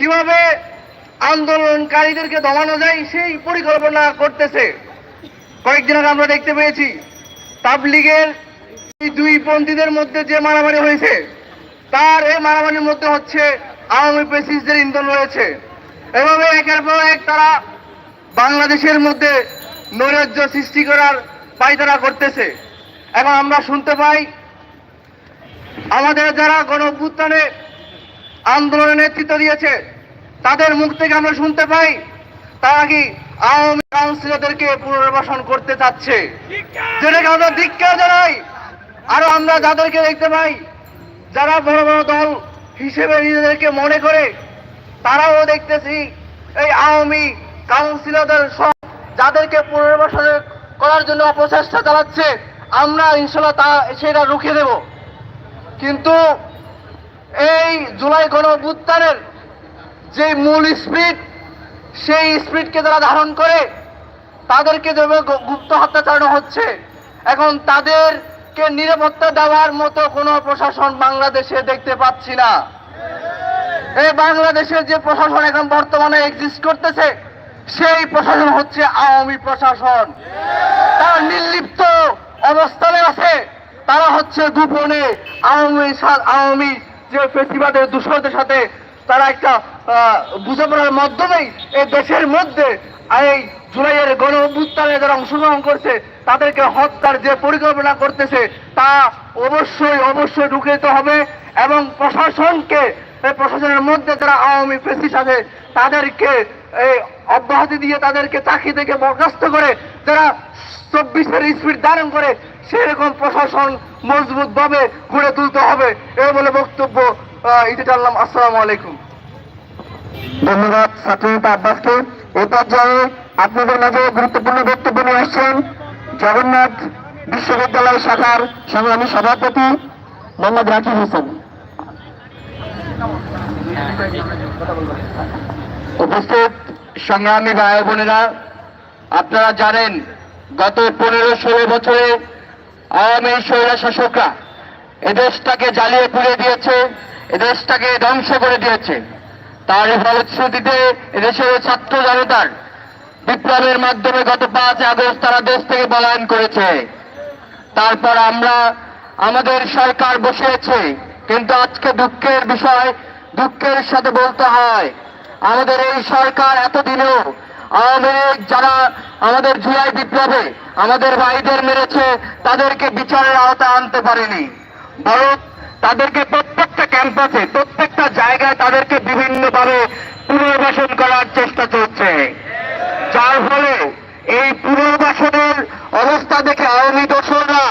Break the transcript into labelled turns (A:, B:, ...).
A: কীভাবে আন্দোলনকারীদেরকে দমানো যায় সেই পরিকল্পনা করতেছে। কয়েকদিন আগে আমরা দেখতে পেয়েছি, তাবলিগের দুই পন্থীদের মধ্যে যে মারামারি হয়েছে, তার এই মারামারির মধ্যে হচ্ছে আওয়ামী পেসিসদের ইন্ধন রয়েছে। এভাবে একের পর এক তারা বাংলাদেশের মধ্যে নৈরাজ্য সৃষ্টি করার পায়তারা করতেছে। এখন আমরা শুনতে পাই, আমাদের যারা গণ আন্দোলনের নেতৃত্ব দিয়েছে। তাদের মুখ থেকে আমরা শুনতে পাই, তারা কি আওয়ামী কাউন্সিলরদেরকে পুনর্বাসন করতে চাচ্ছে। যেটাকে আমরা ধিক্কার জানাই, আরও আমরা যাদেরকে দেখতে পাই, যারা বড় বড় দল হিসেবে নিজেদেরকে মনে করে, তারাও দেখতেছি এই আওয়ামী কাউন্সিলরদের সব যাদেরকে পুনর্বাসন করার জন্য অপচেষ্টা চালাচ্ছে, আমরা ইনশাল্লাহ তা সেটা রুখে দেব। কিন্তু এই জুলাই গণ অভ্যুত্থানের যে মূল স্পিড, সেই স্পিডকে যারা ধারণ করে, তাদেরকে যেভাবে গুপ্ত হত্যা চালানো হচ্ছে, এখন তাদেরকে নিরাপত্তা দেওয়ার মতো কোনো প্রশাসন বাংলাদেশে দেখতে পাচ্ছি না। এই বাংলাদেশের যে প্রশাসন এখন বর্তমানে এক্সিস্ট করতেছে, সেই প্রশাসন হচ্ছে আওয়ামী প্রশাসন। তারা নির্লিপ্ত অবস্থানে আছে, তারা হচ্ছে গোপনে আওয়ামী আওয়ামী যে ফেসিবাদের দূষণের সাথে তারা একটা বুঝাপড়ার মাধ্যমেই এই দেশের মধ্যে এই জুলাইয়ের গণ অভ্যুত্থানে যারা অংশগ্রহণ করছে, তাদেরকে হত্যার যে পরিকল্পনা করতেছে, তা অবশ্যই অবশ্যই ঢুকে হবে এবং প্রশাসনকে এই প্রশাসনের মধ্যে যারা আওয়ামী ফেসিস আছে, তাদেরকে এই অব্যাহতি দিয়ে তাদেরকে চাকরি থেকে বরখাস্ত করে, যারা চব্বিশের স্পিড ধারণ করে, সেরকম প্রশাসন মজবুত ভাবে গড়ে তুলতে হবে এই বলে বক্তব্য ইতি টানলাম আসসালামু আলাইকুম।
B: ধন্যবাদ ছাত্রনেতা আব্বাসকে। এ পর্যায়ে আপনাদের মাঝে গুরুত্বপূর্ণ বক্তব্য নিয়ে আসছেন জগন্নাথ বিশ্ববিদ্যালয় শাখার সংগ্রামী সভাপতি মোহাম্মদ রাকিব হোসেন।
A: উপস্থিত সংগ্রামী ভাই বোনেরা, আপনারা জানেন গত পনেরো ষোলো বছরে আওয়ামী স্বৈরা শাসকরা এদেশটাকে জ্বালিয়ে পুড়ে দিয়েছে, এদেশটাকে ধ্বংস করে দিয়েছে। তার ফলশ্রুতিতে এদেশের ছাত্র জনতার বিপ্লবের মাধ্যমে গত পাঁচ আগস্ট তারা দেশ থেকে পলায়ন করেছে। তারপর আমরা আমাদের সরকার বসিয়েছে কিন্তু আজকে দুঃখের বিষয়, দুঃখের সাথে বলতে হয়, আমাদের এই সরকার এতদিনেও আওয়ামী লীগ যারা আমাদের জুলাই বিপ্লবে আমাদের ভাইদের মেরেছে, তাদেরকে বিচারের আওতায় আনতে পারেনি। বরং তাদেরকে প্রত্যেকটা ক্যাম্পাসে, প্রত্যেকটা জায়গায় তাদেরকে বিভিন্নভাবে পুনর্বাসন করার চেষ্টা চলছে। যার ফলে এই পুনর্বাসনের অবস্থা দেখে আওয়ামী দোসররা